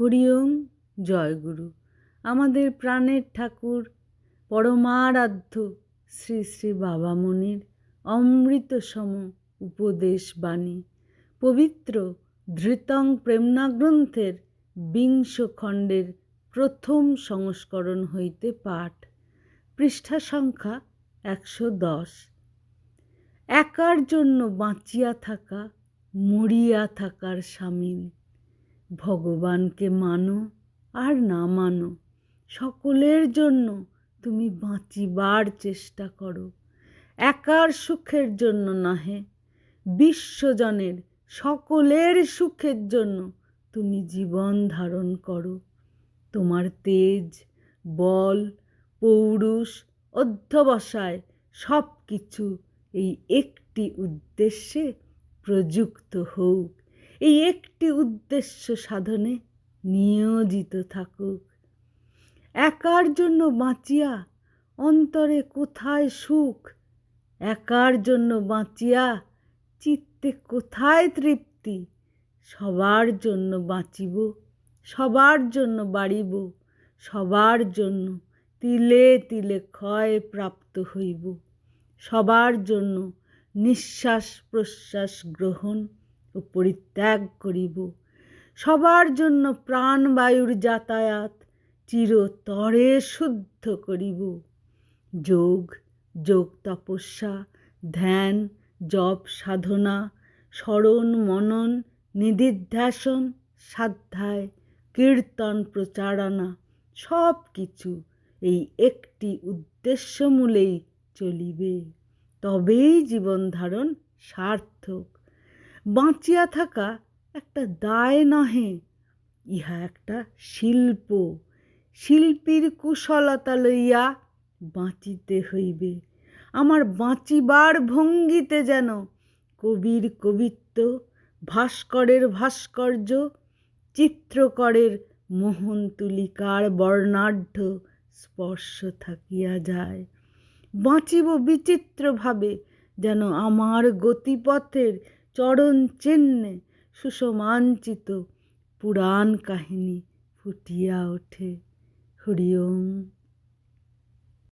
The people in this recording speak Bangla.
হরিওম জয়গুরু আমাদের প্রাণের ঠাকুর, পরমারাধ্য শ্রী শ্রী বাবামণির অমৃতসম উপদেশ বাণী, পবিত্র ধৃতং প্রেমনা গ্রন্থের বিংশ খণ্ডের প্রথম সংস্করণ হইতে পাঠ, পৃষ্ঠা সংখ্যা একশো দশ। একার জন্য বাঁচিয়া থাকা, মরিয়া থাকার সামিল। ভগবানকে মানো আর না মানো, সকলের জন্য তুমি বাঁচিবার চেষ্টা করো। একার সুখের জন্য নহে, বিশ্বজনের সকলের সুখের জন্য তুমি জীবন ধারণ করো। তোমার তেজ, বল, পৌরুষ, অধ্যবসায় সব কিছু এই একটি উদ্দেশ্যে প্রযুক্ত হোক। এই একটি উদ্দেশ্য সাধনে নিয়োজিত থাকুক। একার জন্য বাঁচিয়া অন্তরে কোথায় সুখ? একার জন্য বাঁচিয়া চিত্তে কোথায় তৃপ্তি? সবার জন্য বাঁচিব, সবার জন্য বাড়িব, সবার জন্য তিলে তিলে ক্ষয় প্রাপ্ত হইব। সবার জন্য নিঃশ্বাস প্রশ্বাস গ্রহণ পরিত্যাগ করিব। সবার জন্য প্রাণবায়ুর যাতায়াত চিরতরে শুদ্ধ করিব। যোগ যোগ তপস্যা, ধ্যান, জপ সাধনা, স্মরণ, মনন নিদিধ্যাসন সাধ্যায়, কীর্তন, প্রচারণা, সব কিছু এই একটি উদ্দেশ্যমূলেই চলিবে। তবেই জীবন ধারণ সার্থক। বাঁচিয়া থাকা একটা দায় নহে, ইহা একটা শিল্প। শিল্পীর কুশলতা লইয়া বাঁচিতে হইবে। আমার বাঁচিবার ভঙ্গিতে যেন কবির কবিত্ব, ভাস্করের ভাস্কর্য, চিত্রকরের মোহন তুলিকার বর্ণাঢ্য স্পর্শ থাকিয়া যায়। বাঁচিব বিচিত্রভাবে যেন আমার গতিপথের চরণ চিহ্নে সুসমাঞ্চিত পুরাণ কাহিনী ফুটিয়া ওঠে। হরিওম